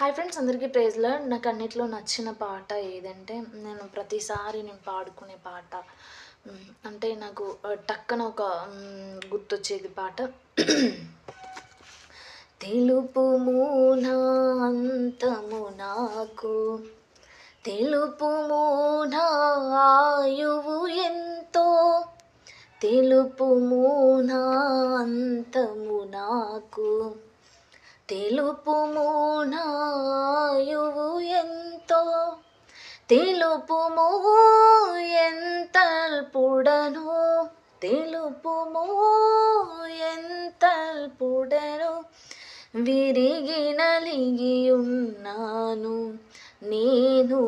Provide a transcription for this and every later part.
Hi friends అందరికీ ప్రేజ్లో నాకు అన్నిట్లో నచ్చిన పాట ఏదంటే నేను ప్రతిసారి నేను పాడుకునే పాట. అంటే నాకు టక్కన ఒక గుర్తొచ్చేది పాట. తెలుపు నా అంతము నాకు. తెలుపు ఆయువు ఎంతో. తెలుపు నా అంతము నాకు. తెలుపుము నాయువు ఎంతో తెలుపుము ఎంతల్పుడను తెలుపుము ఎంతల్పుడను విరిగి నలిగి ఉన్నాను నేను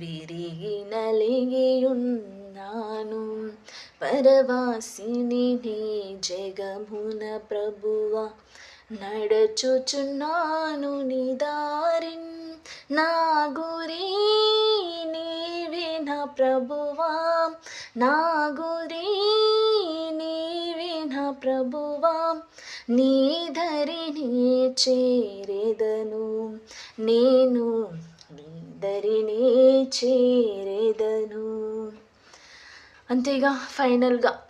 విరిగి నలిగి ఉన్నాను పరవాసిని నీ జగమున ప్రభువా నడచుచున్నాను నిదారిన్ నా గురి నీవే నా ప్రభువా. నా గురి నీవే నా ప్రభువా. నీ ధరిని చేరేదను నేను నీ ధరిని చేరేదను. అంతేగా ఫైనల్గా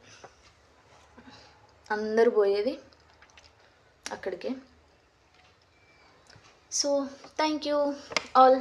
అందరు పోయేది అక్కడికే సో థ్యాంక్ యూ ఆల్